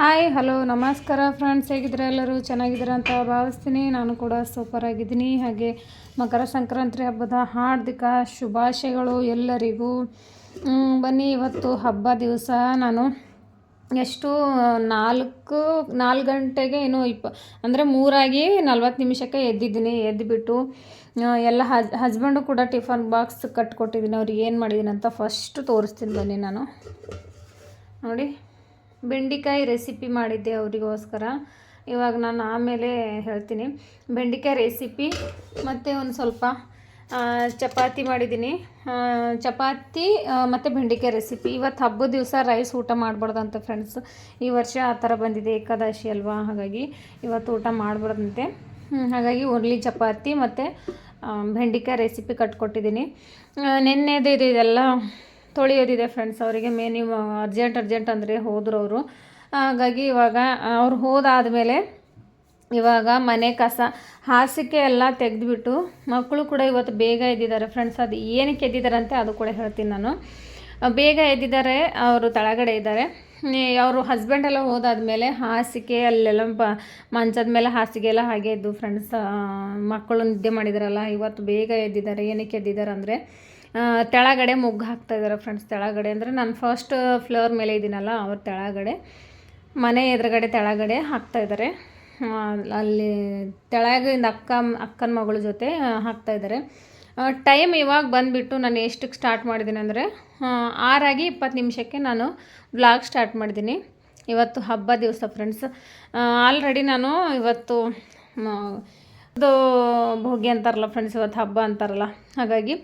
Hi, hello, ನಮಸ್ಕಾರ friends ಹೇಗಿದ್ದೀರಾ ಎಲ್ಲರೂ? ಚೆನ್ನಾಗಿದ್ದೀರಾ ಅಂತ ಭಾವಿಸ್ತೀನಿ. ನಾನು ಕೂಡ ಸೂಪರ್ ಆಗಿದ್ದೀನಿ. ಹಾಗೆ ಮಕರ ಸಂಕ್ರಾಂತಿ ಹಬ್ಬದ ಹಾರ್ದಿಕ ಶುಭಾಶಯಗಳು ಎಲ್ಲರಿಗೂ. ಬನ್ನಿ, ಇವತ್ತು ಹಬ್ಬ ದಿವಸ ನಾನು ಎಷ್ಟು, ನಾಲ್ಕು ನಾಲ್ಕು ಗಂಟೆಗೆ ಏನು ಇಪ್ಪ, ಅಂದರೆ ಮೂರಾಗಿ ನಲ್ವತ್ತು ನಿಮಿಷಕ್ಕೆ ಎದ್ದಿದ್ದೀನಿ. ಎದ್ದುಬಿಟ್ಟು ಎಲ್ಲ ಹಜ್ ಹಸ್ಬೆಂಡು ಕೂಡ ಟಿಫನ್ ಬಾಕ್ಸ್ ಕಟ್ಕೊಟ್ಟಿದ್ದೀನಿ. ಅವ್ರಿಗೆ ಏನು ಮಾಡಿದ್ದೀನಿ ಅಂತ ಫಸ್ಟ್ ತೋರಿಸ್ತೀನಿ ಬನ್ನಿ ನಾನು. ನೋಡಿ. ಬೆಂಡಿಕಾಯಿ ರೆಸಿಪಿ ಮಾಡಿದ್ದೆ ಅವರಿಗೋಸ್ಕರ. ಇವಾಗ ನಾನು ಆಮೇಲೆ ಹೇಳ್ತೀನಿ. ಬೆಂಡೆಕಾಯಿ ರೆಸಿಪಿ ಮತ್ತು ಒಂದು ಸ್ವಲ್ಪ ಚಪಾತಿ ಮಾಡಿದ್ದೀನಿ. ಚಪಾತಿ ಮತ್ತು ಬೆಂಡಿಕಾಯಿ ರೆಸಿಪಿ ಇವತ್ತು ಹಬ್ಬದ ದಿವಸ ರೈಸ್ ಊಟ ಮಾಡಬಾರ್ದಂತ ಫ್ರೆಂಡ್ಸ್ ಈ ವರ್ಷ ಆ ಥರ ಬಂದಿದೆ, ಏಕಾದಶಿ ಅಲ್ವಾ? ಹಾಗಾಗಿ ಇವತ್ತು ಊಟ ಮಾಡಬಾರ್ದಂತೆ. ಹಾಗಾಗಿ ಓನ್ಲಿ ಚಪಾತಿ ಮತ್ತು ಬೆಂಡಿಕಾಯಿ ರೆಸಿಪಿ ಕಟ್ಕೊಟ್ಟಿದ್ದೀನಿ. ನಿನ್ನೆದು ಇದು ಇದೆಲ್ಲ ತೊಳೆಯೋದಿದೆ ಫ್ರೆಂಡ್ಸ್ ಅವರಿಗೆ ಮೇನ್ ಅರ್ಜೆಂಟ್ ಅರ್ಜೆಂಟ್ ಅಂದರೆ ಹೋದರು ಅವರು ಹಾಗಾಗಿ ಇವಾಗ ಅವ್ರು ಹೋದಾದಮೇಲೆ ಇವಾಗ ಮನೆ ಕಸ, ಹಾಸಿಗೆ ಎಲ್ಲ ತೆಗೆದುಬಿಟ್ಟು ಮಕ್ಕಳು ಕೂಡ ಇವತ್ತು ಬೇಗ ಎದ್ದಿದ್ದಾರೆ ಫ್ರೆಂಡ್ಸ್ ಅದು ಏನಕ್ಕೆ ಎದ್ದಿದ್ದಾರಂತೆ ಅದು ಕೂಡ ಹೇಳ್ತೀನಿ ನಾನು. ಬೇಗ ಎದ್ದಿದ್ದಾರೆ, ಅವರು ತಳಗಡೆ ಇದ್ದಾರೆ. ಅವರು ಹಸ್ಬೆಂಡ್ ಎಲ್ಲ ಹೋದಾದ್ಮೇಲೆ ಹಾಸಿಗೆ, ಅಲ್ಲೆಲ್ಲ ಬ, ಮಂಚದ ಮೇಲೆ ಹಾಸಿಗೆ ಎಲ್ಲ ಹಾಗೆ ಇದ್ದು ಫ್ರೆಂಡ್ಸ್ ಮಕ್ಕಳು ನಿದ್ದೆ ಮಾಡಿದಾರಲ್ಲ, ಇವತ್ತು ಬೇಗ ಎದ್ದಿದ್ದಾರೆ, ಏನಕ್ಕೆ ಎದ್ದಿದ್ದಾರೆ ಅಂದರೆ ತೆಳಗಡೆ ಮುಗ್ಗು ಹಾಕ್ತಾ ಇದ್ದಾರೆ ಫ್ರೆಂಡ್ಸ್ ತೆಳಗಡೆ ಅಂದರೆ ನಾನು ಫಸ್ಟ್ ಫ್ಲೋರ್ ಮೇಲೆ ಇದ್ದೀನಲ್ಲ ಅವ್ರ ತೆಳಗಡೆ. ಮನೆ ಎದುರುಗಡೆ ತೆಳಗಡೆ ಹಾಕ್ತಾ ಇದ್ದಾರೆ ಅಲ್ಲಿ ತೆಳಗಿಂದ ಅಕ್ಕ, ಅಕ್ಕನ ಮಗಳ ಜೊತೆ ಹಾಕ್ತಾ ಇದ್ದಾರೆ ಟೈಮ್ ಇವಾಗ ಬಂದುಬಿಟ್ಟು ನಾನು ಎಷ್ಟಕ್ಕೆ ಸ್ಟಾರ್ಟ್ ಮಾಡಿದ್ದೀನಿ ಅಂದರೆ ಆರಾಗಿ ಇಪ್ಪತ್ತು ನಿಮಿಷಕ್ಕೆ ನಾನು ಬ್ಲಾಗ್ ಸ್ಟಾರ್ಟ್ ಮಾಡಿದ್ದೀನಿ ಇವತ್ತು ಹಬ್ಬ ದಿವಸ ಫ್ರೆಂಡ್ಸ್ ಆಲ್ರೆಡಿ ನಾನು ಇವತ್ತು ಅದು ಭೋಗಿ ಅಂತಾರಲ್ಲ ಫ್ರೆಂಡ್ಸ್ ಇವತ್ತು ಹಬ್ಬ ಅಂತಾರಲ್ಲ, ಹಾಗಾಗಿ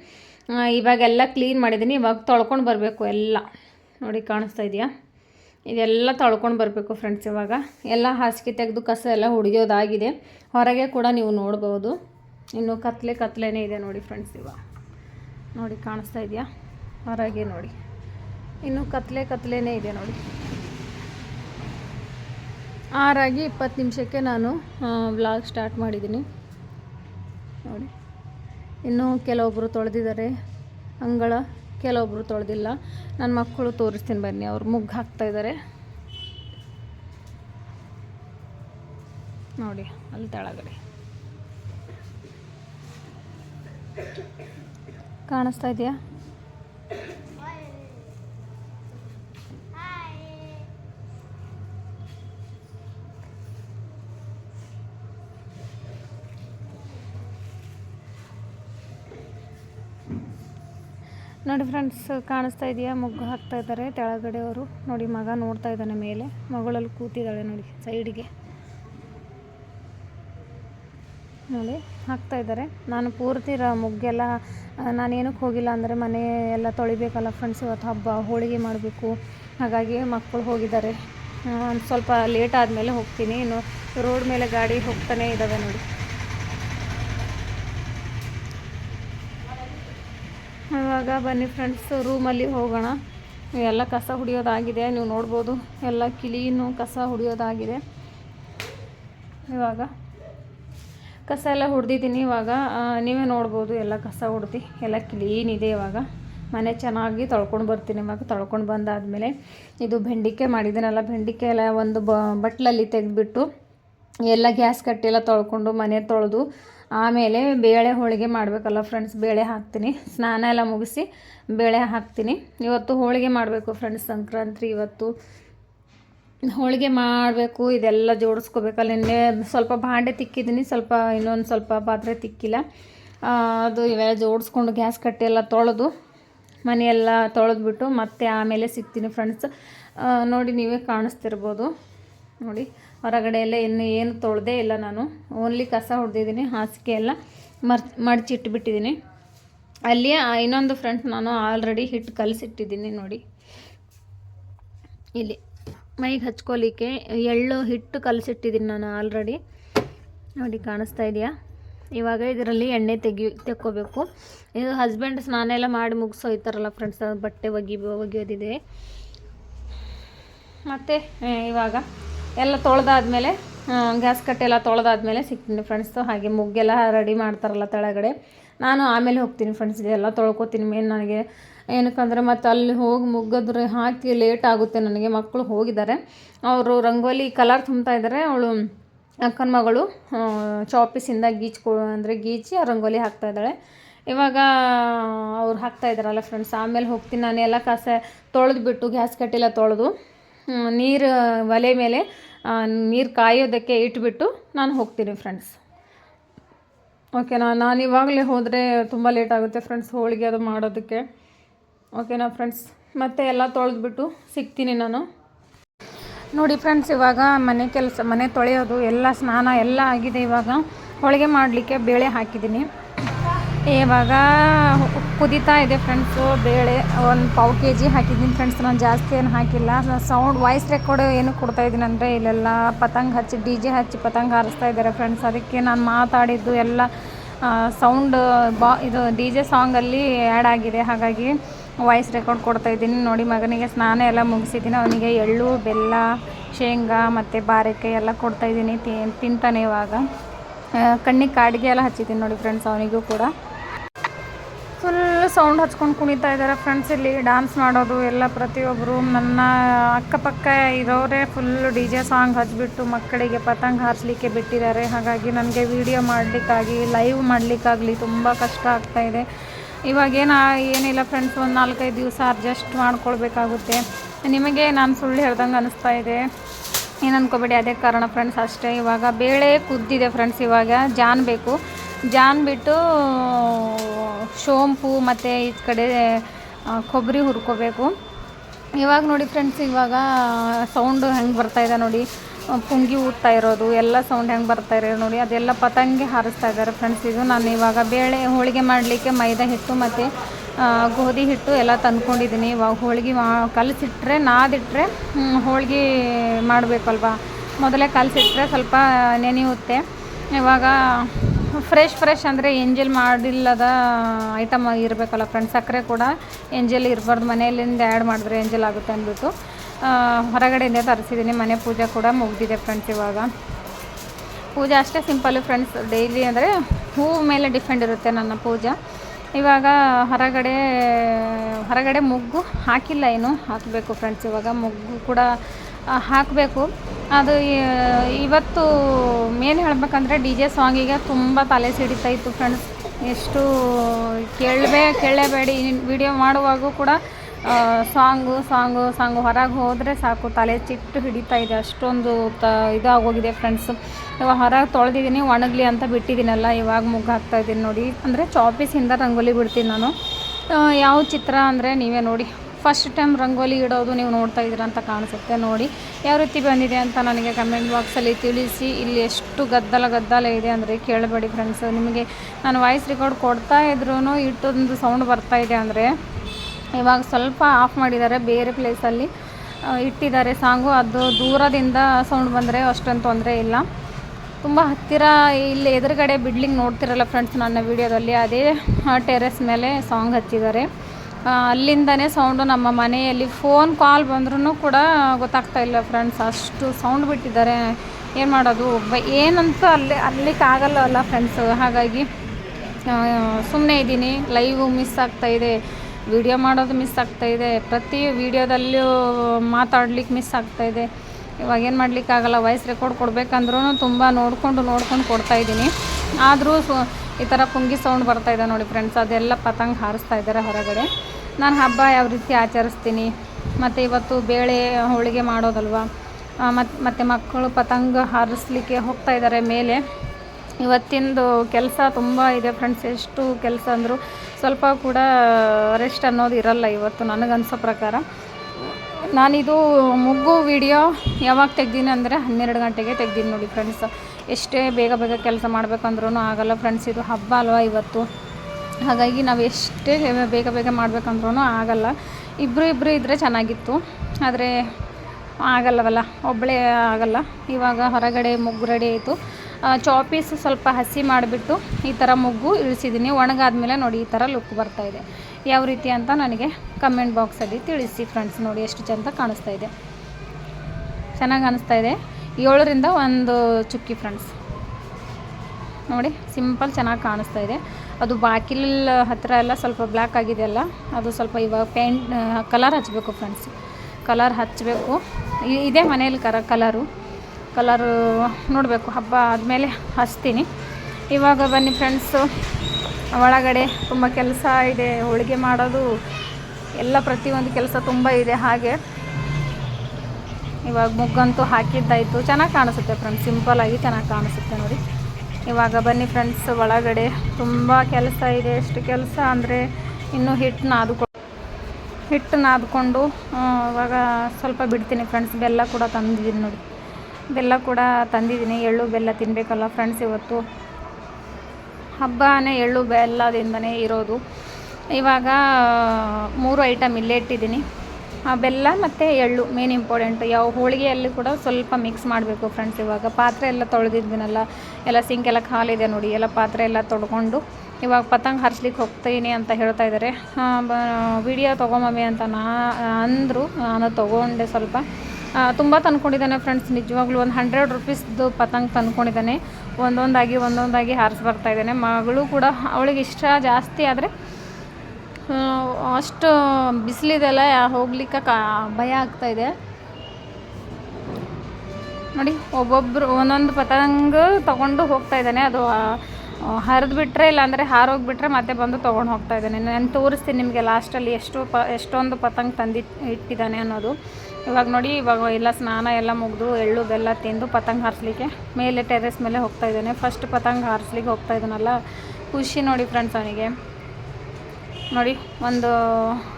ಇವಾಗೆಲ್ಲ ಕ್ಲೀನ್ ಮಾಡಿದ್ದೀನಿ ಇವಾಗ ತೊಳ್ಕೊಂಡು ಬರಬೇಕು ಎಲ್ಲ. ನೋಡಿ, ಕಾಣಿಸ್ತಾ ಇದೆಯಾ? ಇದೆಲ್ಲ ತೊಳ್ಕೊಂಡು ಬರಬೇಕು ಫ್ರೆಂಡ್ಸ್ ಇವಾಗ. ಎಲ್ಲ ಹಾಸಿಗೆ ತೆಗೆದು ಕಸ ಎಲ್ಲ ಹುಡಿಯೋದಾಗಿದೆ ಹೊರಗೆ ಕೂಡ ನೀವು ನೋಡ್ಬೋದು. ಇನ್ನು ಕತ್ಲೆ ಕತ್ಲೆನೇ ಇದೆ ನೋಡಿ ಫ್ರೆಂಡ್ಸ್ ಇವಾಗ ನೋಡಿ, ಕಾಣಿಸ್ತಾ ಇದೆಯಾ? ಹೊರಗೆ ನೋಡಿ. ಇನ್ನು ಕತ್ಲೆ ಕತ್ಲೆನೇ ಇದೆ ನೋಡಿ. ಆರಾಗಿ ಇಪ್ಪತ್ತು ನಿಮಿಷಕ್ಕೆ ನಾನು ವ್ಲಾಗ್ ಸ್ಟಾರ್ಟ್ ಮಾಡಿದ್ದೀನಿ ನೋಡಿ. ಇನ್ನು ಕೆಲವೊಬ್ಬರು ತೊಳೆದಿದ್ದಾರೆ. ಅಂಗಳ ಕೆಲವೊಬ್ಬರು ತೊಳೆದಿಲ್ಲ. ನನ್ನ ಮಕ್ಕಳು ತೋರಿಸ್ತೀನಿ ಬನ್ನಿ, ಅವ್ರು ಮುಗ್ಗು ಹಾಕ್ತಾ ಇದ್ದಾರೆ ನೋಡಿ, ಅಲ್ಲಿ ತಳಗಡೆ. ಕಾಣಿಸ್ತಾ ಇದೆಯಾ? ನೋಡಿ ಫ್ರೆಂಡ್ಸ್ ಕಾಣಿಸ್ತಾ ಇದೆಯಾ? ಮುಗ್ಗು ಹಾಕ್ತಾ ಇದ್ದಾರೆ. ತೆಳಗಡೆ ಅವರು ನೋಡಿ, ಮಗ ನೋಡ್ತಾ ಇದ್ದಾನೆ ಮೇಲೆ. ಮಗಳಲ್ಲಿ ಕೂತಿದ್ದಾಳೆ ನೋಡಿ ಸೈಡಿಗೆ ನೋಡಿ, ಹಾಕ್ತಾ ಇದ್ದಾರೆ. ನಾನು ಪೂರ್ತಿ ರ ಮುಗ್ಗೆಲ್ಲ ನಾನೇನಕ್ಕೆ ಹೋಗಿಲ್ಲ ಅಂದರೆ ಮನೆ ಎಲ್ಲ ತೊಳಿಬೇಕಲ್ಲ ಫ್ರೆಂಡ್ಸ್ ಇವತ್ತು ಹಬ್ಬ, ಹೋಳಿಗೆ ಮಾಡಬೇಕು. ಹಾಗಾಗಿ ಮಕ್ಕಳು ಹೋಗಿದ್ದಾರೆ. ಸ್ವಲ್ಪ ಲೇಟ್ ಆದಮೇಲೆ ಹೋಗ್ತೀನಿ. ಇನ್ನು ರೋಡ್ ಮೇಲೆ ಗಾಡಿ ಹೋಗ್ತಾನೆ ಇದ್ದಾವೆ ನೋಡಿ. ಇವಾಗ ಬನ್ನಿ ಫ್ರೆಂಡ್ಸ್ ರೂಮಲ್ಲಿ ಹೋಗೋಣ. ಎಲ್ಲ ಕಸ ಹುಡಿಯೋದಾಗಿದೆ, ನೀವು ನೋಡ್ಬೋದು. ಎಲ್ಲ ಕಿಲೀನು ಕಸ ಹೊಡಿಯೋದಾಗಿದೆ. ಇವಾಗ ಕಸ ಎಲ್ಲ ಹೊಡೆದಿದ್ದೀನಿ ಇವಾಗ. ನೀವೇ ನೋಡ್ಬೋದು, ಎಲ್ಲ ಕಸ ಹೊಡ್ದು, ಎಲ್ಲ ಕ್ಲೀನ್ ಇದೆ ಇವಾಗ. ಮನೆ ಚೆನ್ನಾಗಿ ತೊಳ್ಕೊಂಡು ಬರ್ತೀನಿ ಇವಾಗ, ತೊಳ್ಕೊಂಡು ಬಂದಾದಮೇಲೆ. ಇದು ಬೆಂಡಿಕೆ ಮಾಡಿದ್ದೀನಲ್ಲ, ಬೆಂಡಿಕೆ ಎಲ್ಲ ಒಂದು ಬಟ್ಲಲ್ಲಿ ತೆಗೆದ್ಬಿಟ್ಟು ಎಲ್ಲ ಗ್ಯಾಸ್ ಕಟ್ಟಿ ಎಲ್ಲ ತೊಳ್ಕೊಂಡು ಮನೆ ತೊಳೆದು ಆಮೇಲೆ ಬೇಳೆ ಹೋಳಿಗೆ ಮಾಡಬೇಕಲ್ಲ ಫ್ರೆಂಡ್ಸ್ ಬೇಳೆ ಹಾಕ್ತೀನಿ. ಸ್ನಾನ ಎಲ್ಲ ಮುಗಿಸಿ ಬೇಳೆ ಹಾಕ್ತೀನಿ. ಇವತ್ತು ಹೋಳಿಗೆ ಮಾಡಬೇಕು ಫ್ರೆಂಡ್ಸ್ ಸಂಕ್ರಾಂತಿ ಇವತ್ತು. ಹೋಳಿಗೆ ಮಾಡಬೇಕು, ಇದೆಲ್ಲ ಜೋಡಿಸ್ಕೋಬೇಕಲ್ಲ. ನಿನ್ನೆ ಸ್ವಲ್ಪ ಭಾಂಡೆ ತಿಕ್ಕಿದ್ದೀನಿ, ಸ್ವಲ್ಪ ಇನ್ನೊಂದು ಸ್ವಲ್ಪ ಪಾತ್ರೆ ತಿಕ್ಕಿಲ್ಲ. ಅದು ಇವೆಲ್ಲ ಜೋಡಿಸ್ಕೊಂಡು ಗ್ಯಾಸ್ ಕಟ್ಟಿ ಎಲ್ಲ ತೊಳೆದು ಮನೆಯೆಲ್ಲ ತೊಳೆದ್ಬಿಟ್ಟು ಮತ್ತೆ ಆಮೇಲೆ ಸಿಗ್ತೀನಿ ಫ್ರೆಂಡ್ಸ್ ನೋಡಿ ನೀವೇ ಕಾಣಿಸ್ತಿರ್ಬೋದು. ನೋಡಿ. ಹೊರಗಡೆ ಎಲ್ಲ ಇನ್ನು ಏನು ತೊಳೆದೇ ಇಲ್ಲ ನಾನು. ಓನ್ಲಿ ಕಸ ಹೊಡೆದಿದ್ದೀನಿ, ಹಾಸಿಗೆ ಎಲ್ಲ ಮರ್ ಮಡಚಿಟ್ಬಿಟ್ಟಿದ್ದೀನಿ. ಅಲ್ಲಿಯೇ ಇನ್ನೊಂದು ಫ್ರೆಂಡ್ಸ್ ನಾನು ಆಲ್ರೆಡಿ ಹಿಟ್ಟು ಕಲಸಿಟ್ಟಿದ್ದೀನಿ ನೋಡಿ. ಇಲ್ಲಿ ಮೈಗೆ ಹಚ್ಕೊಲಿಕ್ಕೆ ಎಳ್ಳು ಹಿಟ್ಟು ಕಲಸಿಟ್ಟಿದ್ದೀನಿ ನಾನು ಆಲ್ರೆಡಿ ನೋಡಿ, ಕಾಣಿಸ್ತಾ ಇದೆಯಾ? ಇವಾಗ ಇದರಲ್ಲಿ ಎಣ್ಣೆ ತೆಗಿ, ತೆಕ್ಕೋಬೇಕು. ಇದು ಹಸ್ಬೆಂಡ್ ಸ್ನಾನ ಎಲ್ಲ ಮಾಡಿ ಮುಗಿಸೋಯ್ತಾರಲ್ಲ ಫ್ರೆಂಡ್ಸ್ ಬಟ್ಟೆ ಒಗಿ ಒಗೆಯೋದಿದೆ. ಮತ್ತು ಇವಾಗ? ಎಲ್ಲ ತೊಳೆದಾದ್ಮೇಲೆ ಗ್ಯಾಸ್ ಕಟ್ಟೆಲ್ಲ ತೊಳೆದಾದ್ಮೇಲೆ ಸಿಗ್ತೀನಿ ಫ್ರೆಂಡ್ಸು ಹಾಗೆ ಮುಗ್ಗೆಲ್ಲ ರೆಡಿ ಮಾಡ್ತಾರಲ್ಲ ತೆಳಗಡೆ. ನಾನು ಆಮೇಲೆ ಹೋಗ್ತೀನಿ ಫ್ರೆಂಡ್ಸ್ ಎಲ್ಲ ತೊಳ್ಕೊತೀನಿ ಮೇನ್ ನನಗೆ. ಏನಕ್ಕಂದ್ರೆ ಮತ್ತು ಅಲ್ಲಿ ಹೋಗಿ ಮುಗ್ಗದ್ರೆ ಹಾಕಿ ಲೇಟ್ ಆಗುತ್ತೆ ನನಗೆ. ಮಕ್ಕಳು ಹೋಗಿದ್ದಾರೆ. ಅವರು ರಂಗೋಲಿ ಕಲರ್ ತುಂಬ್ತಾ ಇದ್ದಾರೆ. ಅವಳು ಅಕ್ಕನ ಮಗಳು ಚಾಪೀಸಿಂದ ಗೀಚ್ಕೊ ಅಂದರೆ ಗೀಚಿ ರಂಗೋಲಿ ಹಾಕ್ತಾ ಇದ್ದಾಳೆ. ಇವಾಗ ಅವ್ರು ಹಾಕ್ತಾ ಇದ್ದಾರಲ್ಲ ಫ್ರೆಂಡ್ಸ್ ಆಮೇಲೆ ಹೋಗ್ತೀನಿ. ನಾನು ಎಲ್ಲ ಕಸ ತೊಳೆದ್ಬಿಟ್ಟು, ಗ್ಯಾಸ್ ಕಟ್ಟೆಲ್ಲ ತೊಳೆದು ನೀರು ಒಲೆ ಮೇಲೆ ನೀರು ಕಾಯೋದಕ್ಕೆ ಇಟ್ಬಿಟ್ಟು ನಾನು ಹೋಗ್ತೀನಿ ಫ್ರೆಂಡ್ಸ್ ಓಕೆನಾ ನಾನು ಇವಾಗಲೇ ಹೋದರೆ ತುಂಬ ಲೇಟ್ ಆಗುತ್ತೆ ಫ್ರೆಂಡ್ಸ್ ಹೋಳಿಗೆ ಅದು ಮಾಡೋದಕ್ಕೆ. ಓಕೆನಾ ಫ್ರೆಂಡ್ಸ್ ಮತ್ತೆ ಎಲ್ಲ ತೊಳೆದ್ಬಿಟ್ಟು ಸಿಗ್ತೀನಿ ನಾನು. ನೋಡಿ ಫ್ರೆಂಡ್ಸ್ ಇವಾಗ ಮನೆ ಕೆಲಸ, ಮನೆ ತೊಳೆಯೋದು, ಎಲ್ಲ ಸ್ನಾನ ಎಲ್ಲ ಆಗಿದೆ ಇವಾಗ. ಹೋಳಿಗೆ ಮಾಡಲಿಕ್ಕೆ ಬೇಳೆ ಹಾಕಿದ್ದೀನಿ. ಇವಾಗ ಕುದೀತಾ ಇದೆ ಫ್ರೆಂಡ್ಸು ಬೇಳೆ, ಒಂದು ಪಾವು ಕೆ ಜಿ ಹಾಕಿದ್ದೀನಿ ಫ್ರೆಂಡ್ಸ್ ನಾನು ಜಾಸ್ತಿ ಏನು ಹಾಕಿಲ್ಲ. ಸೌಂಡ್ ವಾಯ್ಸ್ ರೆಕಾರ್ಡ್ ಏನು ಕೊಡ್ತಾ ಇದ್ದೀನಿ ಅಂದರೆ ಇಲ್ಲೆಲ್ಲ ಪತಂಗ ಹಚ್ಚಿ ಡಿ ಜೆ ಹಚ್ಚಿ ಪತಂಗ ಹಾರಿಸ್ತಾ ಇದ್ದಾರೆ ಫ್ರೆಂಡ್ಸ್ ಅದಕ್ಕೆ ನಾನು ಮಾತಾಡಿದ್ದು ಎಲ್ಲ ಸೌಂಡ್ ಬಾ, ಇದು ಡಿ ಜೆ ಸಾಂಗಲ್ಲಿ ಆ್ಯಡ್ ಆಗಿದೆ. ಹಾಗಾಗಿ ವಾಯ್ಸ್ ರೆಕಾರ್ಡ್ ಕೊಡ್ತಾ ಇದ್ದೀನಿ. ನೋಡಿ ಮಗನಿಗೆ ಸ್ನಾನ ಎಲ್ಲ ಮುಗಿಸಿದ್ದೀನಿ. ಅವನಿಗೆ ಎಳ್ಳು, ಬೆಲ್ಲ, ಶೇಂಗಾ ಮತ್ತು ಬಾರಿಕೆ ಎಲ್ಲ ಕೊಡ್ತಾಯಿದ್ದೀನಿ ತಿಂತಾನೆ ಇವಾಗ. ಕಣ್ಣಿಗೆ ಕಾಡಿಗೆ ಎಲ್ಲ ಹಚ್ಚಿದ್ದೀನಿ ನೋಡಿ ಫ್ರೆಂಡ್ಸ್ ಅವನಿಗೂ ಕೂಡ. ಸೌಂಡ್ ಹಚ್ಕೊಂಡು ಕುಣಿತಾ ಇದ್ದಾರೆ ಫ್ರೆಂಡ್ಸ್ ಇಲ್ಲಿ ಡ್ಯಾನ್ಸ್ ಮಾಡೋದು ಎಲ್ಲ ಪ್ರತಿಯೊಬ್ಬರು ನನ್ನ ಅಕ್ಕಪಕ್ಕ ಇರೋರೇ ಫುಲ್ ಡಿ ಜೆ ಸಾಂಗ್ ಹಚ್ಚಿಬಿಟ್ಟು ಮಕ್ಕಳಿಗೆ ಪತಂಗ ಹಾರಿಸ್ಲಿಕ್ಕೆ ಬಿಟ್ಟಿದ್ದಾರೆ. ಹಾಗಾಗಿ ನನಗೆ ವಿಡಿಯೋ ಮಾಡಲಿಕ್ಕಾಗಿ ಲೈವ್ ಮಾಡಲಿಕ್ಕಾಗಲಿ ತುಂಬ ಕಷ್ಟ ಆಗ್ತಾಯಿದೆ ಇವಾಗೇನು ಏನಿಲ್ಲ ಫ್ರೆಂಡ್ಸ್ ಒಂದು ನಾಲ್ಕೈದು ದಿವಸ ಅಡ್ಜಸ್ಟ್ ಮಾಡ್ಕೊಳ್ಬೇಕಾಗುತ್ತೆ. ನಿಮಗೆ ನಾನು ಸುಳ್ಳು ಹೇಳ್ದಂಗೆ ಅನಿಸ್ತಾ ಇದೆ. ಏನು ಅನ್ಕೋಬೇಡಿ, ಅದೇ ಕಾರಣ ಫ್ರೆಂಡ್ಸ್ ಅಷ್ಟೇ. ಇವಾಗ ಬೇಳೆ ಕುದ್ದಿದೆ ಫ್ರೆಂಡ್ಸ್ ಇವಾಗ ಜಾನ್ ಬೇಕು. ಜಾನ್ ಬಿಟ್ಟು ಸೋಂಪು ಮತ್ತು ಈ ಕಡೆ ಕೊಬ್ಬರಿ ಹುರ್ಕೋಬೇಕು. ಇವಾಗ ನೋಡಿ ಫ್ರೆಂಡ್ಸ್ ಇವಾಗ ಸೌಂಡು ಹೆಂಗೆ ಬರ್ತಾಯಿದೆ ನೋಡಿ. ಪುಂಗಿ ಊದ್ತಾ ಇರೋದು, ಎಲ್ಲ ಸೌಂಡ್ ಹೆಂಗೆ ಬರ್ತಾ ಇರೋದು ನೋಡಿ. ಅದೆಲ್ಲ ಪತಂಗಿ ಹಾರಿಸ್ತಾ ಇದ್ದಾರೆ ಫ್ರೆಂಡ್ಸ್ ಇದು ನಾನು ಇವಾಗ ಬೇಳೆ ಹೋಳಿಗೆ ಮಾಡಲಿಕ್ಕೆ ಮೈದಾ ಹಿಟ್ಟು ಮತ್ತು ಗೋಧಿ ಹಿಟ್ಟು ಎಲ್ಲ ತಂದ್ಕೊಂಡಿದ್ದೀನಿ. ಇವಾಗ ಹೋಳಿಗೆ ಮಾ, ಕಲಸಿಟ್ರೆ ನಾದಿಟ್ಟರೆ ಹೋಳಿಗೆ ಮಾಡಬೇಕಲ್ವ. ಮೊದಲೇ ಕಲಸಿಟ್ರೆ ಸ್ವಲ್ಪ ನೆನೆಯುತ್ತೆ ಇವಾಗ ಫ್ರೆಶ್ ಫ್ರೆಶ್ ಅಂದರೆ ಎಂಜಲ್ ಮಾಡಿಲ್ಲದ ಐಟಮ್ ಇರಬೇಕಲ್ಲ ಫ್ರೆಂಡ್ಸ್ ಸಕ್ಕರೆ ಕೂಡ ಎಂಜಲ್ ಇರಬಾರ್ದು. ಮನೆಯಲ್ಲಿಂದ ಆ್ಯಡ್ ಮಾಡಿದ್ರೆ ಎಂಜಲ್ ಆಗುತ್ತೆ ಅಂದ್ಬಿಟ್ಟು ಹೊರಗಡೆಯಿಂದ ತರಿಸಿದ್ದೀನಿ ಮನೆ ಪೂಜೆ ಕೂಡ ಮುಗಿದಿದೆ ಫ್ರೆಂಡ್ಸ್ ಇವಾಗ. ಪೂಜೆ ಅಷ್ಟೇ ಸಿಂಪಲ್ಲು ಫ್ರೆಂಡ್ಸ್ ಡೈಲಿ ಅಂದರೆ ಹೂವು ಮೇಲೆ ಡಿಫೆಂಡ್ ಇರುತ್ತೆ ನನ್ನ ಪೂಜೆ. ಇವಾಗ ಹೊರಗಡೆ ಹೊರಗಡೆ ಮುಗ್ಗು ಹಾಕಿಲ್ಲ ಏನು ಹಾಕಬೇಕು ಫ್ರೆಂಡ್ಸ್ ಇವಾಗ ಮುಗ್ಗು ಕೂಡ ಹಾಕಬೇಕು. ಅದು ಇವತ್ತು ಮೇನ್ ಹೇಳಬೇಕಂದ್ರೆ ಡಿ ಜೆ ಸಾಂಗಿಗೆ ತುಂಬ ತಲೆ ಸಿಡಿತಾ ಇತ್ತು ಫ್ರೆಂಡ್ಸ್ ಎಷ್ಟು ಕೇಳಬೇ, ಕೇಳಲೇಬೇಡಿ. ವಿಡಿಯೋ ಮಾಡುವಾಗೂ ಕೂಡ ಸಾಂಗು ಸಾಂಗು ಸಾಂಗು ಹೊರಗೆ ಹೋದರೆ ಸಾಕು, ತಲೆ ಚಿಟ್ಟು ಹಿಡಿತಾ ಇದೆ, ಅಷ್ಟೊಂದು ತ, ಇದಾಗೋಗಿದೆ ಫ್ರೆಂಡ್ಸ್ ಇವಾಗ ಹೊರಗೆ ತೊಳೆದಿದ್ದೀನಿ, ಒಣಗಲಿ ಅಂತ ಬಿಟ್ಟಿದ್ದೀನಲ್ಲ, ಇವಾಗ ಮುಗ್ಗು ಹಾಕ್ತಾ ಇದ್ದೀನಿ ನೋಡಿ. ಅಂದರೆ ಚಾಪೀಸಿಂದ ರಂಗೋಲಿ ಬಿಡ್ತೀನಿ ನಾನು. ಯಾವ ಚಿತ್ರ ಅಂದರೆ ನೀವೇ ನೋಡಿ. ಫಸ್ಟ್ ಟೈಮ್ ರಂಗೋಲಿ ಇಡೋದು ನೀವು ನೋಡ್ತಾ ಇದ್ದೀರ ಅಂತ ಕಾಣಿಸುತ್ತೆ ನೋಡಿ. ಯಾವ ರೀತಿ ಬಂದಿದೆ ಅಂತ ನನಗೆ ಕಮೆಂಟ್ ಬಾಕ್ಸಲ್ಲಿ ತಿಳಿಸಿ. ಇಲ್ಲಿ ಎಷ್ಟು ಗದ್ದಲ ಗದ್ದಲ ಇದೆ ಅಂದರೆ ಕೇಳಬೇಡಿ ಫ್ರೆಂಡ್ಸ್ ನಿಮಗೆ ನಾನು ವಾಯ್ಸ್ ರೆಕಾರ್ಡ್ ಕೊಡ್ತಾ ಇದ್ರೂ ಇಟ್ಟೊಂದು ಸೌಂಡ್ ಬರ್ತಾ ಇದೆ ಅಂದರೆ ಇವಾಗ ಸ್ವಲ್ಪ ಆಫ್ ಮಾಡಿದ್ದಾರೆ ಬೇರೆ ಪ್ಲೇಸಲ್ಲಿ ಇಟ್ಟಿದ್ದಾರೆ ಸಾಂಗು. ಅದು ದೂರದಿಂದ ಸೌಂಡ್ ಬಂದರೆ ಅಷ್ಟೊಂದು ತೊಂದರೆ ಇಲ್ಲ. ತುಂಬ ಹತ್ತಿರ ಇಲ್ಲಿ ಎದುರುಗಡೆ ಬಿಲ್ಡಿಂಗ್ ನೋಡ್ತಿರಲ್ಲ ಫ್ರೆಂಡ್ಸ್ ನನ್ನ ವೀಡಿಯೋದಲ್ಲಿ ಅದೇ ಟೆರೆಸ್ ಮೇಲೆ ಸಾಂಗ್ ಹಚ್ಚಿದ್ದಾರೆ. ಅಲ್ಲಿಂದನೇ ಸೌಂಡು ನಮ್ಮ ಮನೆಯಲ್ಲಿ ಫೋನ್ ಕಾಲ್ ಬಂದ್ರೂ ಕೂಡ ಗೊತ್ತಾಗ್ತಾ ಇಲ್ಲ ಫ್ರೆಂಡ್ಸ್ ಅಷ್ಟು ಸೌಂಡ್ ಬಿಟ್ಟಿದ್ದಾರೆ. ಏನು ಮಾಡೋದು? ಒಬ್ಬ ಏನಂತೂ ಅಲ್ಲಿ ಅಲ್ಲಿಕ್ಕಾಗಲ್ಲ ಅಲ್ಲ ಫ್ರೆಂಡ್ಸು ಹಾಗಾಗಿ ಸುಮ್ಮನೆ ಇದ್ದೀನಿ. ಲೈವು ಮಿಸ್ ಆಗ್ತಾಯಿದೆ ವಿಡಿಯೋ ಮಾಡೋದು ಮಿಸ್ ಆಗ್ತಾ ಇದೆ. ಪ್ರತಿ ವಿಡಿಯೋದಲ್ಲೂ ಮಾತಾಡ್ಲಿಕ್ಕೆ ಮಿಸ್ ಆಗ್ತಾಯಿದೆ ಇವಾಗ ಏನು ಮಾಡಲಿಕ್ಕಾಗಲ್ಲ ವಾಯ್ಸ್ ರೆಕಾರ್ಡ್ ಕೊಡಬೇಕಂದ್ರೂ ತುಂಬ ನೋಡಿಕೊಂಡು ನೋಡ್ಕೊಂಡು ಕೊಡ್ತಾಯಿದ್ದೀನಿ ಆದರೂ ಸೊ, ಈ ಥರ ಕುಂಗಿ ಸೌಂಡ್ ಬರ್ತಾಯಿದೆ ನೋಡಿ ಫ್ರೆಂಡ್ಸ್ ಅದೆಲ್ಲ ಪತಂಗ ಹಾರಿಸ್ತಾ ಇದ್ದಾರೆ ಹೊರಗಡೆ. ನಾನು ಹಬ್ಬ ಯಾವ ರೀತಿ ಆಚರಿಸ್ತೀನಿ? ಮತ್ತು ಇವತ್ತು ಬೇಳೆ ಹೋಳಿಗೆ ಮಾಡೋದಲ್ವ? ಮತ್ತು ಮತ್ತು ಮಕ್ಕಳು ಪತಂಗ ಹಾರಿಸ್ಲಿಕ್ಕೆ ಹೋಗ್ತಾ ಇದ್ದಾರೆ ಮೇಲೆ. ಇವತ್ತಿಂದು ಕೆಲಸ ತುಂಬ ಇದೆ ಫ್ರೆಂಡ್ಸ್ ಎಷ್ಟು ಕೆಲಸ ಅಂದರೂ ಸ್ವಲ್ಪ ಕೂಡ ರೆಸ್ಟ್ ಅನ್ನೋದು ಇರಲ್ಲ ಇವತ್ತು ನನಗನ್ಸೋ ಪ್ರಕಾರ. ನಾನಿದು ಮುಗ್ಗು ವಿಡಿಯೋ ಯಾವಾಗ ತೆಗ್ದೀನಿ ಅಂದರೆ ಹನ್ನೆರಡು ಗಂಟೆಗೆ ತೆಗ್ದೀನಿ ನೋಡಿ ಫ್ರೆಂಡ್ಸ್ ಎಷ್ಟೇ ಬೇಗ ಬೇಗ ಕೆಲಸ ಮಾಡಬೇಕಂದ್ರೂ ಆಗಲ್ಲ ಫ್ರೆಂಡ್ಸ್ ಇದು ಹಬ್ಬ ಅಲ್ವಾ ಇವತ್ತು. ಹಾಗಾಗಿ ನಾವು ಎಷ್ಟೇ ಬೇಗ ಬೇಗ ಮಾಡಬೇಕಂದ್ರೂ ಆಗಲ್ಲ. ಇಬ್ಬರು ಇಬ್ಬರು ಇದ್ದರೆ ಚೆನ್ನಾಗಿತ್ತು. ಆದರೆ ಆಗಲ್ಲವಲ್ಲ ಒಬ್ಬಳೇ ಆಗಲ್ಲ. ಇವಾಗ ಹೊರಗಡೆ ಮುಗ್ಗು ರೆಡಿ ಆಯಿತು. ಚಾಪೀಸ್ ಸ್ವಲ್ಪ ಹಸಿ ಮಾಡಿಬಿಟ್ಟು ಈ ಥರ ಮುಗ್ಗು ಇಳಿಸಿದ್ದೀನಿ. ಒಣಗಾದ್ಮೇಲೆ ನೋಡಿ ಈ ಥರ ಲುಕ್ ಬರ್ತಾ ಇದೆ. ಯಾವ ರೀತಿ ಅಂತ ನನಗೆ ಕಮೆಂಟ್ ಬಾಕ್ಸಲ್ಲಿ ತಿಳಿಸಿ ಫ್ರೆಂಡ್ಸ್ ನೋಡಿ ಎಷ್ಟು ಚೆಂದ ಕಾಣಿಸ್ತಾ ಇದೆ. ಚೆನ್ನಾಗಿ ಅನಿಸ್ತಾ ಇದೆ. ಏಳರಿಂದ ಒಂದು ಚುಕ್ಕಿ ಫ್ರೆಂಡ್ಸ್ ನೋಡಿ ಸಿಂಪಲ್ ಚೆನ್ನಾಗಿ ಕಾಣಿಸ್ತಾ ಇದೆ. ಅದು ಬಾಕಿಲ್ ಹತ್ತಿರ ಎಲ್ಲ ಸ್ವಲ್ಪ ಬ್ಲ್ಯಾಕ್ ಆಗಿದೆಯಲ್ಲ, ಅದು ಸ್ವಲ್ಪ ಇವಾಗ ಪೇಂಟ್ ಕಲರ್ ಹಚ್ಚಬೇಕು ಫ್ರೆಂಡ್ಸ್ ಕಲರ್ ಹಚ್ಚಬೇಕು ಇದೇ ಮನೇಲಿ ಕರ ಕಲರು ಕಲರು ನೋಡಬೇಕು, ಹಬ್ಬ ಆದಮೇಲೆ ಹಚ್ತೀನಿ. ಇವಾಗ ಬನ್ನಿ ಫ್ರೆಂಡ್ಸು ಒಳಗಡೆ ತುಂಬ ಕೆಲಸ ಇದೆ, ಹೋಳಿಗೆ ಮಾಡೋದು, ಎಲ್ಲ ಪ್ರತಿಯೊಂದು ಕೆಲಸ ತುಂಬ ಇದೆ ಹಾಗೆ. ಇವಾಗ ಮುಗ್ಗಂತೂ ಹಾಕಿದ್ದಾಯಿತು. ಚೆನ್ನಾಗಿ ಕಾಣಿಸುತ್ತೆ ಫ್ರೆಂಡ್ಸ್ ಸಿಂಪಲಾಗಿ ಚೆನ್ನಾಗಿ ಕಾಣಿಸುತ್ತೆ ನೋಡಿ. ಇವಾಗ ಬನ್ನಿ ಫ್ರೆಂಡ್ಸ್ ಒಳಗಡೆ ತುಂಬ ಕೆಲಸ ಇದೆ. ಎಷ್ಟು ಕೆಲಸ ಅಂದರೆ ಇನ್ನೂ ಹಿಟ್ಟು ನಾದ್ಕೊ ಹಿಟ್ಟು ನಾದ್ಕೊಂಡು ಇವಾಗ ಸ್ವಲ್ಪ ಬಿಡ್ತೀನಿ ಫ್ರೆಂಡ್ಸ್ ಬೆಲ್ಲ ಕೂಡ ತಂದಿದ್ದೀನಿ ನೋಡಿ. ಬೆಲ್ಲ ಕೂಡ ತಂದಿದ್ದೀನಿ. ಎಳ್ಳು ಬೆಲ್ಲ ತಿನ್ನಬೇಕಲ್ಲ ಫ್ರೆಂಡ್ಸ್ ಇವತ್ತು. ಹಬ್ಬನೇ ಎಳ್ಳು ಬೆಲ್ಲದಿಂದನೇ ಇರೋದು. ಇವಾಗ ಮೂರು ಐಟಮ್ ಇಲ್ಲೇ ಇಟ್ಟಿದ್ದೀನಿ. ಬೆಲ್ಲ ಮತ್ತು ಎಳ್ಳು ಮೇನ್ ಇಂಪಾರ್ಟೆಂಟ್ ಯಾವ ಹೋಳಿಗೆಯಲ್ಲಿ ಕೂಡ ಸ್ವಲ್ಪ ಮಿಕ್ಸ್ ಮಾಡಬೇಕು ಫ್ರೆಂಡ್ಸ್ ಇವಾಗ. ಪಾತ್ರೆ ಎಲ್ಲ ತೊಳೆದಿದ್ದೀನಲ್ಲ, ಎಲ್ಲ ಸಿಂಕ್ ಎಲ್ಲ ಖಾಲಿದೆ ನೋಡಿ, ಎಲ್ಲ ಪಾತ್ರೆ ಎಲ್ಲ ತೊಳ್ಕೊಂಡು ಇವಾಗ ಪತಂಗ ಹರ್ಸ್ಲಿಕ್ಕೆ ಹೋಗ್ತೀನಿ ಅಂತ ಹೇಳ್ತಾ ಇದ್ದಾರೆ ವಿಡಿಯೋ ತೊಗೊಂಬಮ್ಮಿ ಅಂತ ನಾ ಅಂದರು. ನಾನು ತೊಗೊಂಡೆ ಸ್ವಲ್ಪ. ತುಂಬ ತಂದ್ಕೊಂಡಿದ್ದಾನೆ ಫ್ರೆಂಡ್ಸ್ ನಿಜವಾಗ್ಲೂ ಒಂದು ಹಂಡ್ರೆಡ್ ರುಪೀಸ್ದು ಪತಂಗ್ ತಂದ್ಕೊಂಡಿದ್ದಾನೆ. ಒಂದೊಂದಾಗಿ ಒಂದೊಂದಾಗಿ ಹಾರಿಸ್ ಬರ್ತಾ ಇದ್ದಾನೆ. ಮಗಳು ಕೂಡ ಅವಳಿಗೆ ಇಷ್ಟ ಜಾಸ್ತಿ ಆದರೆ ಅಷ್ಟು ಬಿಸಿಲಿದೆಲ್ಲ ಹೋಗ್ಲಿಕ್ಕೆ ಕಾ, ಭಯ ಆಗ್ತಾ ಇದೆ. ನೋಡಿ ಒಬ್ಬೊಬ್ಬರು ಒಂದೊಂದು ಪತಂಗ ತೊಗೊಂಡು ಹೋಗ್ತಾ ಇದ್ದಾನೆ. ಅದು ಹರಿದು ಬಿಟ್ಟರೆ ಇಲ್ಲಾಂದರೆ ಹಾರೋಗ್ಬಿಟ್ರೆ ಮತ್ತೆ ಬಂದು ತೊಗೊಂಡು ಹೋಗ್ತಾ ಇದ್ದಾನೆ. ನಾನು ತೋರಿಸ್ತೀನಿ ನಿಮಗೆ ಲಾಸ್ಟಲ್ಲಿ ಎಷ್ಟು ಪ, ಎಷ್ಟೊಂದು ಪತಂಗ ತಂದಿ ಇಟ್ಟಿದ್ದಾನೆ ಅನ್ನೋದು. ಇವಾಗ ನೋಡಿ, ಇವಾಗ ಎಲ್ಲ ಸ್ನಾನ ಎಲ್ಲ ಮುಗಿದು ಎಳ್ಳು ಬೆಲ್ಲ ತಿಂದು ಪತಂಗ ಹಾರಿಸ್ಲಿಕ್ಕೆ ಮೇಲೆ ಟೆರೆಸ್ ಮೇಲೆ ಹೋಗ್ತಾ ಇದ್ದಾನೆ. ಫಸ್ಟ್ ಪತಂಗ ಹಾರಿಸ್ಲಿಕ್ಕೆ ಹೋಗ್ತಾ ಇದ್ದಾನಲ್ಲ. ಖುಷಿ ನೋಡಿ ಫ್ರೆಂಡ್ಸ್ ಅವನಿಗೆ. ನೋಡಿ, ಒಂದು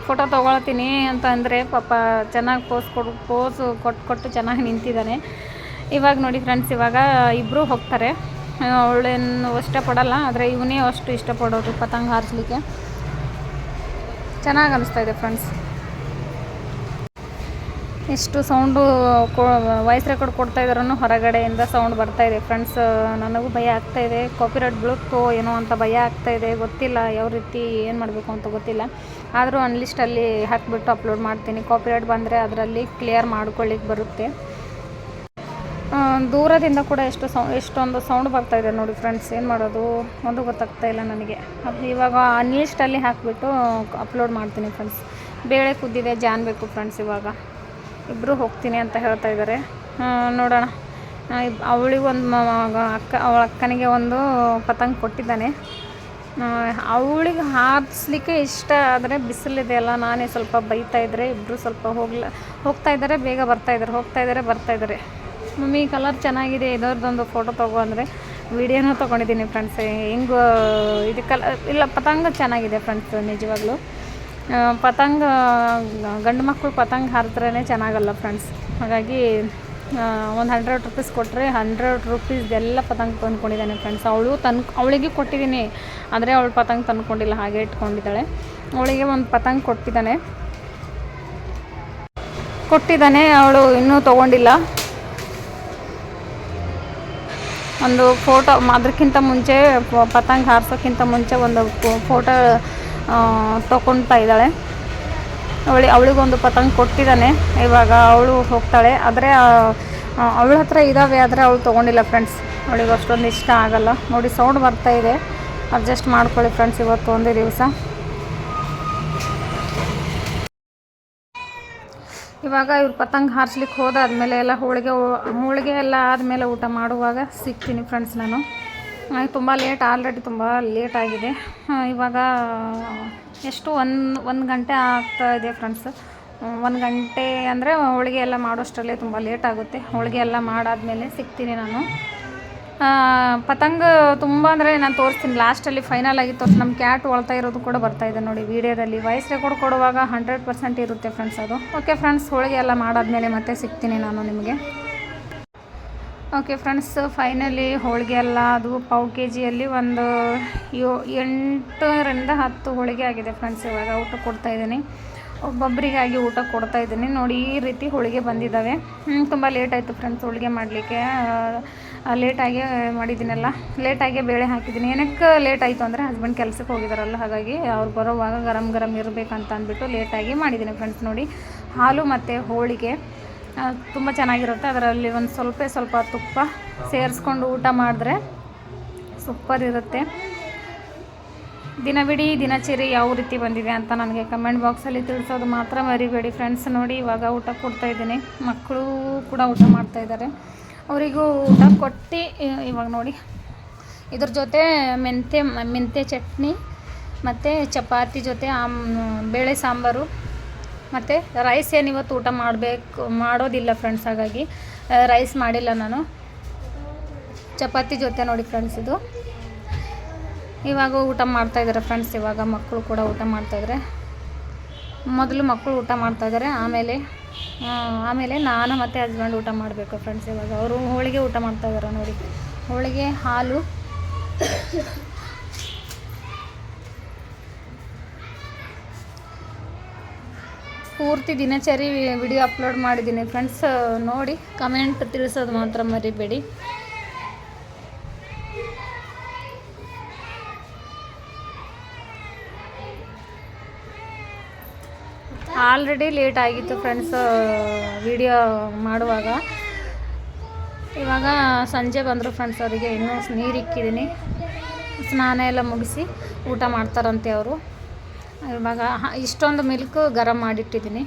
ಫೋಟೋ ತೊಗೊಳ್ತೀನಿ ಅಂತ ಅಂದರೆ ಪಾಪ ಚೆನ್ನಾಗಿ ಪೋಸ್ ಕೊಡು ಪೋಸು ಕೊಟ್ಟು ಕೊಟ್ಟು ಚೆನ್ನಾಗಿ ನಿಂತಿದ್ದಾನೆ. ಇವಾಗ ನೋಡಿ ಫ್ರೆಂಡ್ಸ್ ಇವಾಗ ಇಬ್ಬರು ಹೋಗ್ತಾರೆ. ಅವಳೇನು ಇಷ್ಟಪಡಲ್ಲ, ಆದರೆ ಇವನೇ ಅಷ್ಟು ಇಷ್ಟಪಡೋದು ಪತಂಗ ಹಾರಿಸ್ಲಿಕ್ಕೆ. ಚೆನ್ನಾಗಿ ಅನಿಸ್ತಾ ಇದೆ ಫ್ರೆಂಡ್ಸ್ ಎಷ್ಟು ಸೌಂಡು ವಾಯ್ಸ್ ರೆಕಾರ್ಡ್ ಕೊಡ್ತಾ ಇದ್ರೂ ಹೊರಗಡೆಯಿಂದ ಸೌಂಡ್ ಬರ್ತಾ ಇದೆ. ಫ್ರೆಂಡ್ಸ್ ನನಗೂ ಭಯ ಆಗ್ತಾ ಇದೆ. ಕಾಪಿರೈಟ್ ಬೀಳುತ್ತೋ ಏನೋ ಅಂತ ಭಯ ಆಗ್ತಾ ಇದೆ. ಗೊತ್ತಿಲ್ಲ ಯಾವ ರೀತಿ ಏನು ಮಾಡಬೇಕು ಅಂತ ಗೊತ್ತಿಲ್ಲ. ಆದರೂ ಅನ್ಲಿಸ್ಟಲ್ಲಿ ಹಾಕಿಬಿಟ್ಟು ಅಪ್ಲೋಡ್ ಮಾಡ್ತೀನಿ. ಕಾಪಿರೈಟ್ ಬಂದರೆ ಅದರಲ್ಲಿ ಕ್ಲಿಯರ್ ಮಾಡ್ಕೊಳ್ಳಿಕ್ಕೆ ಬರುತ್ತೆ. ದೂರದಿಂದ ಕೂಡ ಎಷ್ಟು ಸೌ ಎಷ್ಟೊಂದು ಸೌಂಡ್ ಇದೆ ನೋಡಿ ಫ್ರೆಂಡ್ಸ್ ಏನು ಮಾಡೋದು? ಒಂದು ಗೊತ್ತಾಗ್ತಾ ಇಲ್ಲ ನನಗೆ. ಅದು ಇವಾಗ ಅನ್ಲಿಸ್ಟಲ್ಲಿ ಹಾಕಿಬಿಟ್ಟು ಅಪ್ಲೋಡ್ ಮಾಡ್ತೀನಿ ಫ್ರೆಂಡ್ಸ್ ಬೇಳೆ ಕುದ್ದಿದೆ, ಜಾನ್ ಬೇಕು ಫ್ರೆಂಡ್ಸ್ ಇವಾಗ. ಇಬ್ಬರು ಹೋಗ್ತೀನಿ ಅಂತ ಹೇಳ್ತಾ ಇದ್ದಾರೆ ನೋಡೋಣ. ಅವಳಿಗೊಂದು ಅಕ್ಕ, ಅವಳ ಅಕ್ಕನಿಗೆ ಒಂದು ಪತಂಗ ಕೊಟ್ಟಿದ್ದಾನೆ. ಅವಳಿಗೆ ಹಾರಿಸ್ಲಿಕ್ಕೆ ಇಷ್ಟ ಆದರೆ ಬಿಸಿಲಿದೆ ಅಲ್ಲ, ನಾನೇ ಸ್ವಲ್ಪ ಬೈತಾ ಇದ್ದರೆ ಇಬ್ಬರು ಸ್ವಲ್ಪ ಹೋಗ್ಲ, ಹೋಗ್ತಾ ಇದ್ದಾರೆ ಬೇಗ ಬರ್ತಾ ಇದ್ದಾರೆ ಹೋಗ್ತಾ ಇದ್ದಾರೆ ಬರ್ತಾ ಇದ್ದಾರೆ ಮಮ್ಮಿ ಕಲರ್ ಚೆನ್ನಾಗಿದೆ, ಇದರದ್ದೊಂದು ಫೋಟೋ ತಗೋ ಅಂದರೆ ವಿಡಿಯೋನೂ ತೊಗೊಂಡಿದ್ದೀನಿ ಫ್ರೆಂಡ್ಸ್ ಹೆಂಗೆ, ಇದು ಕಲ, ಇಲ್ಲ, ಪತಂಗ ಚೆನ್ನಾಗಿದೆ ಫ್ರೆಂಡ್ಸ್ ನಿಜವಾಗ್ಲೂ. ಪತಂಗ ಗಂಡು ಮಕ್ಕಳು ಪತಂಗ ಹಾರಿದ್ರೇ ಚೆನ್ನಾಗಲ್ಲ ಫ್ರೆಂಡ್ಸ್ ಹಾಗಾಗಿ ಒಂದು ಹಂಡ್ರೆಡ್ ರುಪೀಸ್ ಕೊಟ್ಟರೆ ಹಂಡ್ರೆಡ್ ರುಪೀಸ್ದೆಲ್ಲ ಪತಂಗ ತಂದ್ಕೊಂಡಿದ್ದಾನೆ ಫ್ರೆಂಡ್ಸ್ ಅವಳು ತನ್ ಅವಳಿಗೆ ಕೊಟ್ಟಿದ್ದೀನಿ, ಆದರೆ ಅವಳು ಪತಂಗ ತಂದ್ಕೊಂಡಿಲ್ಲ, ಹಾಗೆ ಇಟ್ಕೊಂಡಿದ್ದಾಳೆ. ಅವಳಿಗೆ ಒಂದು ಪತಂಗ ಕೊಟ್ಟಿದ್ದಾನೆ. ಕೊಟ್ಟಿದ್ದಾನೆ, ಅವಳು ಇನ್ನೂ ತೊಗೊಂಡಿಲ್ಲ. ಒಂದು ಫೋಟೋ ಅದಕ್ಕಿಂತ ಮುಂಚೆ, ಪತಂಗ ಹಾರಿಸೋಕ್ಕಿಂತ ಮುಂಚೆ ಒಂದು ಫೋಟೋ ತೊಗೊಳ್ತಾ ಇದ್ದಾಳೆ. ಅವಳಿ, ಅವಳಿಗೊಂದು ಪತಂಗ ಕೊಟ್ಟಿದ್ದಾನೆ. ಇವಾಗ ಅವಳು ಹೋಗ್ತಾಳೆ. ಆದರೆ ಅವಳ ಹತ್ರ ಇದ್ದಾವೆ ಆದರೆ ಅವಳು ತೊಗೊಂಡಿಲ್ಲ ಫ್ರೆಂಡ್ಸ್ ಅವಳಿಗೆ ಅಷ್ಟೊಂದು ಇಷ್ಟ ಆಗಲ್ಲ. ನೋಡಿ ಸೌಂಡ್ ಬರ್ತಾ ಇದೆ. ಅಡ್ಜಸ್ಟ್ ಮಾಡ್ಕೊಳ್ಳಿ ಫ್ರೆಂಡ್ಸ್ ಇವತ್ತು ಒಂದೇ ದಿವಸ. ಇವಾಗ ಇವ್ರು ಪತಂಗ ಹಾರಿಸ್ಲಿಕ್ಕೆ ಹೋದಾದ್ಮೇಲೆ ಎಲ್ಲ ಹೋಳಿಗೆ ಹೋಳಿಗೆ ಎಲ್ಲ ಆದಮೇಲೆ ಊಟ ಮಾಡುವಾಗ ಸಿಗ್ತೀನಿ ಫ್ರೆಂಡ್ಸ್ ನಾನು. ತುಂಬ ಲೇಟ್ ಆಲ್ರೆಡಿ ತುಂಬ ಲೇಟ್ ಆಗಿದೆ. ಇವಾಗ ಎಷ್ಟು ಒಂದು ಒಂದು ಗಂಟೆ ಆಗ್ತಾ ಇದೆ ಫ್ರೆಂಡ್ಸ್ ಒಂದು ಗಂಟೆ ಅಂದರೆ ಹೋಳಿಗೆ ಎಲ್ಲ ಮಾಡೋಷ್ಟರಲ್ಲೇ ತುಂಬ ಲೇಟ್ ಆಗುತ್ತೆ. ಹೋಳಿಗೆ ಎಲ್ಲ ಮಾಡಾದಮೇಲೆ ಸಿಗ್ತೀನಿ ನಾನು. ಪತಂಗ ತುಂಬ ಅಂದರೆ ನಾನು ತೋರಿಸ್ತೀನಿ. ಲಾಸ್ಟಲ್ಲಿ ಫೈನಲ್ ಆಗಿ ತೋರಿಸಿ ನಮ್ಮ ಕ್ಯಾಟ್ ಒಳ್ತಾ ಇರೋದು ಕೂಡ ಬರ್ತಾ ಇದೆ ನೋಡಿ ವಿಡಿಯೋದಲ್ಲಿ ವಾಯ್ಸ್ ರೆಕಾರ್ಡ್ ಕೊಡುವಾಗ ಹಂಡ್ರೆಡ್ ಪರ್ಸೆಂಟ್ ಇರುತ್ತೆ ಫ್ರೆಂಡ್ಸ್ ಅದು. ಓಕೆ ಫ್ರೆಂಡ್ಸ್ ಹೋಳಿಗೆ ಎಲ್ಲ ಮಾಡಾದಮೇಲೆ ಮತ್ತೆ ಸಿಗ್ತೀನಿ ನಾನು ನಿಮಗೆ. ಓಕೆ ಫ್ರೆಂಡ್ಸ್ ಫೈನಲಿ ಹೋಳಿಗೆ ಎಲ್ಲ ಅದು ಪಾವು ಕೆ ಜಿಯಲ್ಲಿ ಒಂದು ಯೋ, ಎಂಟರಿಂದ ಹತ್ತು ಹೋಳಿಗೆ ಆಗಿದೆ ಫ್ರೆಂಡ್ಸ್ ಇವಾಗ ಊಟ ಕೊಡ್ತಾ ಇದ್ದೀನಿ. ಒಬ್ಬೊಬ್ಬರಿಗಾಗಿ ಊಟ ಕೊಡ್ತಾ ಇದ್ದೀನಿ. ನೋಡಿ, ಈ ರೀತಿ ಹೋಳಿಗೆ ಬಂದಿದ್ದಾವೆ. ತುಂಬ ಲೇಟ್ ಆಯಿತು ಫ್ರೆಂಡ್ಸ್ ಹೋಳಿಗೆ ಮಾಡಲಿಕ್ಕೆ. ಲೇಟಾಗಿ ಮಾಡಿದ್ದೀನಲ್ಲ ಲೇಟಾಗಿ ಬೇಳೆ ಹಾಕಿದ್ದೀನಿ. ಏನಕ್ಕೆ ಲೇಟ್ ಆಯಿತು ಅಂದರೆ ಹಸ್ಬೆಂಡ್ ಕೆಲಸಕ್ಕೆ ಹೋಗಿದ್ದಾರಲ್ಲ ಹಾಗಾಗಿ ಅವ್ರು ಬರೋವಾಗ ಗರಂ ಗರಂ ಇರಬೇಕಂತ ಅಂದ್ಬಿಟ್ಟು ಲೇಟಾಗಿ ಮಾಡಿದ್ದೀನಿ ಫ್ರೆಂಡ್ಸ್ ನೋಡಿ. ಹಾಲು ಮತ್ತು ಹೋಳಿಗೆ. ತುಂಬ ಚೆನ್ನಾಗಿರುತ್ತೆ. ಅದರಲ್ಲಿ ಒಂದು ಸ್ವಲ್ಪ ಸ್ವಲ್ಪ ತುಪ್ಪ ಸೇರಿಸ್ಕೊಂಡು ಊಟ ಮಾಡಿದ್ರೆ ಸೂಪರ್ ಇರುತ್ತೆ. ದಿನವಿಡೀ ದಿನಚರಿ ಯಾವ ರೀತಿ ಬಂದಿದೆ ಅಂತ ನನಗೆ ಕಮೆಂಟ್ ಬಾಕ್ಸಲ್ಲಿ ತಿಳಿಸೋದು ಮಾತ್ರ ಮರಿಬೇಡಿ ಫ್ರೆಂಡ್ಸ್. ನೋಡಿ, ಇವಾಗ ಊಟ ಕೊಡ್ತಾ ಇದ್ದೀನಿ. ಮಕ್ಕಳು ಕೂಡ ಊಟ ಮಾಡ್ತಾ ಇದ್ದಾರೆ. ಅವರಿಗೂ ಊಟ ಕೊಟ್ಟು ಇವಾಗ ನೋಡಿ. ಇದ್ರ ಜೊತೆ ಮೆಂತ್ಯ ಮೆಂತ್ಯ ಚಟ್ನಿ ಮತ್ತು ಚಪಾತಿ ಜೊತೆ, ಆಮ್, ಬೇಳೆ ಸಾಂಬಾರು. ಮತ್ತು ರೈಸ್ ಏನು ಇವತ್ತು ಊಟ ಮಾಡಬೇಕು, ಮಾಡೋದಿಲ್ಲ ಫ್ರೆಂಡ್ಸ್ ಹಾಗಾಗಿ ರೈಸ್ ಮಾಡಿಲ್ಲ ನಾನು. ಚಪಾತಿ ಜೊತೆ ನೋಡಿ ಫ್ರೆಂಡ್ಸ್ ಇದು. ಇವಾಗ ಊಟ ಮಾಡ್ತಾಯಿದ್ದಾರೆ ಫ್ರೆಂಡ್ಸ್ ಇವಾಗ ಮಕ್ಕಳು ಕೂಡ ಊಟ ಮಾಡ್ತಾಯಿದ್ದಾರೆ ಮೊದಲು ಮಕ್ಕಳು ಊಟ ಮಾಡ್ತಾಯಿದ್ದಾರೆ ಆಮೇಲೆ ಆಮೇಲೆ ನಾನು ಮತ್ತು ಹಸ್ಬೆಂಡ್ ಊಟ ಮಾಡಬೇಕು ಫ್ರೆಂಡ್ಸ್ ಇವಾಗ. ಅವರು ಹೋಳಿಗೆ ಊಟ ಮಾಡ್ತಾಯಿದ್ದಾರೆ ನೋಡಿ. ಹೋಳಿಗೆ, ಹಾಲು ಪೂರ್ತಿ ದಿನಚರಿ ವಿಡಿಯೋ ಅಪ್ಲೋಡ್ ಮಾಡಿದ್ದೀನಿ. ಫ್ರೆಂಡ್ಸ್ ನೋಡಿ ಕಮೆಂಟ್ ತಿಳಿಸೋದು ಮಾತ್ರ ಮರಿಬೇಡಿ. ಆಲ್ರೆಡಿ ಲೇಟ್ ಆಗಿತ್ತು ಫ್ರೆಂಡ್ಸ್ ವಿಡಿಯೋ ಮಾಡುವಾಗ. ಇವಾಗ ಸಂಜೆ ಬಂದರು ಫ್ರೆಂಡ್ಸ್ ಅವರಿಗೆ ಇನ್ನೂ ನೀರು ಇಕ್ಕಿದ್ದೀನಿ. ಸ್ನಾನ ಎಲ್ಲ ಮುಗಿಸಿ ಊಟ ಮಾಡ್ತಾರಂತೆ ಅವರು. ಇವಾಗ ಇಷ್ಟೊಂದು ಮಿಲ್ಕ್ ಗರಂ ಮಾಡಿಟ್ಟಿದ್ದೀನಿ.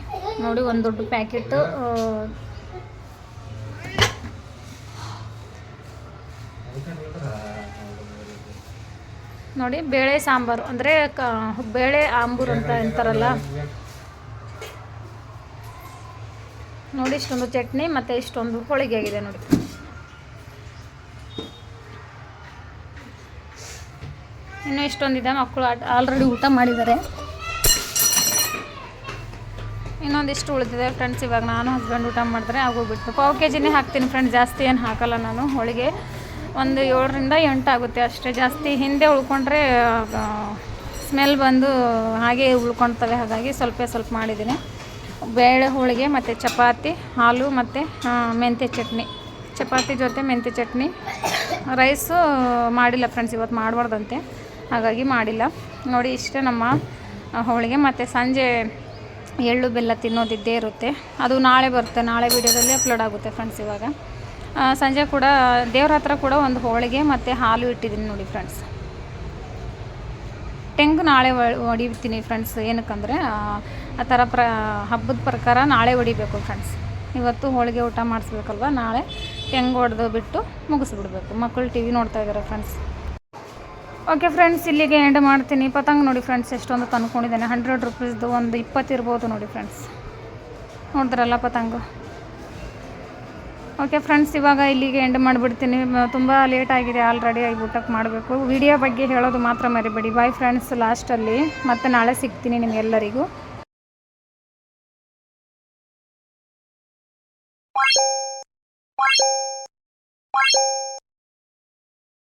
ನೋಡಿ, ಒಂದು ದೊಡ್ಡ ಪ್ಯಾಕೆಟು ನೋಡಿ, ಬೇಳೆ ಸಾಂಬಾರು. ಅಂದರೆ, ಕ, ಬೇಳೆ ಆಂಬೂರು ಅಂತ ಅಂತಾರಲ್ಲ. ನೋಡಿ, ಇಷ್ಟೊಂದು ಚಟ್ನಿ ಮತ್ತು ಇಷ್ಟೊಂದು ಹೋಳಿಗೆ ಆಗಿದೆ ನೋಡಿ. ಇನ್ನೂ ಇಷ್ಟೊಂದಿದೆ, ಮಕ್ಕಳು ಆಲ್ರೆಡಿ ಊಟ ಮಾಡಿದ್ದಾರೆ. ಇನ್ನೊಂದಿಷ್ಟು ಉಳಿದಿದೆ ಫ್ರೆಂಡ್ಸ್ ಇವಾಗ ನಾನು ಹಸ್ಬೆಂಡ್ ಊಟ ಮಾಡಿದ್ರೆ ಆಗೋಗ್ಬಿಟ್ಟು ಪಾವು ಕೆ ಜಿನೇ ಹಾಕ್ತೀನಿ ಫ್ರೆಂಡ್ಸ್ ಜಾಸ್ತಿ ಏನು ಹಾಕಲ್ಲ ನಾನು ಹೋಳಿಗೆ. ಒಂದು ಏಳರಿಂದ ಎಂಟು ಆಗುತ್ತೆ ಅಷ್ಟೇ. ಜಾಸ್ತಿ ಹಿಂದೆ ಉಳ್ಕೊಂಡ್ರೆ ಸ್ಮೆಲ್ ಬಂದು ಹಾಗೆ ಉಳ್ಕೊಳ್ತವೆ. ಹಾಗಾಗಿ ಸ್ವಲ್ಪ ಸ್ವಲ್ಪ ಮಾಡಿದ್ದೀನಿ. ಬೇಳೆ ಹೋಳಿಗೆ, ಮತ್ತು ಚಪಾತಿ, ಹಾಲು, ಮತ್ತು ಮೆಂತ್ಯ ಚಟ್ನಿ. ಚಪಾತಿ ಜೊತೆ ಮೆಂತ್ಯ ಚಟ್ನಿ. ರೈಸು ಮಾಡಿಲ್ಲ ಫ್ರೆಂಡ್ಸ್ ಇವತ್ತು ಮಾಡಬಾರ್ದಂತೆ. ಹಾಗಾಗಿ ಮಾಡಿಲ್ಲ. ನೋಡಿ ಇಷ್ಟೇ ನಮ್ಮ ಹೋಳಿಗೆ. ಮತ್ತು ಸಂಜೆ ಎಳ್ಳು ಬೆಲ್ಲ ತಿನ್ನೋದಿದ್ದೇ ಇರುತ್ತೆ. ಅದು ನಾಳೆ ಬರುತ್ತೆ. ನಾಳೆ ವಿಡಿಯೋದಲ್ಲಿ ಅಪ್ಲೋಡ್ ಆಗುತ್ತೆ ಫ್ರೆಂಡ್ಸ್ ಇವಾಗ. ಸಂಜೆ ಕೂಡ ದೇವ್ರ ಹತ್ರ ಕೂಡ ಒಂದು ಹೋಳಿಗೆ ಮತ್ತು ಹಾಲು ಇಟ್ಟಿದ್ದೀನಿ ನೋಡಿ ಫ್ರೆಂಡ್ಸ್ ತೆಂಗು ನಾಳೆ ಹೊಡಿತೀನಿ ಫ್ರೆಂಡ್ಸ್ ಏನಕ್ಕಂದರೆ, ಆ ಥರ ಪ್ರ, ಹಬ್ಬದ ಪ್ರಕಾರ ನಾಳೆ ಹೊಡಿಬೇಕು ಫ್ರೆಂಡ್ಸ್ ಇವತ್ತು ಹೋಳಿಗೆ ಊಟ ಮಾಡಿಸ್ಬೇಕಲ್ವ? ನಾಳೆ ತೆಂಗು ಹೊಡೆದು ಬಿಟ್ಟು ಮುಗಿಸ್ಬಿಡ್ಬೇಕು. ಮಕ್ಕಳು ಟಿ ವಿ ನೋಡ್ತಾ ಇದ್ದಾರೆ ಫ್ರೆಂಡ್ಸ್ ಓಕೆ ಫ್ರೆಂಡ್ಸ್ ಇಲ್ಲಿಗೆ ಎಂಡ್ ಮಾಡ್ತೀನಿ. ಪತಂಗ ನೋಡಿ ಫ್ರೆಂಡ್ಸ್ ಎಷ್ಟೊಂದು ತಂದ್ಕೊಂಡಿದ್ದೇನೆ. ಹಂಡ್ರೆಡ್ ರುಪೀಸ್ದು ಒಂದು ಇಪ್ಪತ್ತಿರ್ಬೋದು ನೋಡಿ ಫ್ರೆಂಡ್ಸ್ ನೋಡಿದ್ರಲ್ಲ ಪತಂಗು? ಓಕೆ ಫ್ರೆಂಡ್ಸ್ ಇವಾಗ ಇಲ್ಲಿಗೆ ಎಂಡ್ ಮಾಡಿಬಿಡ್ತೀನಿ. ತುಂಬ ಲೇಟ್ ಆಗಿದೆ ಆಲ್ರೆಡಿ ಆಗಿ ಊಟಕ್ಕೆ ಮಾಡಬೇಕು. ವಿಡಿಯೋ ಬಗ್ಗೆ ಹೇಳೋದು ಮಾತ್ರ ಮರಿಬೇಡಿ. ಬಾಯ್ ಫ್ರೆಂಡ್ಸ್ ಲಾಸ್ಟಲ್ಲಿ ಮತ್ತೆ ನಾಳೆ ಸಿಗ್ತೀನಿ ನಿಮಗೆಲ್ಲರಿಗೂ.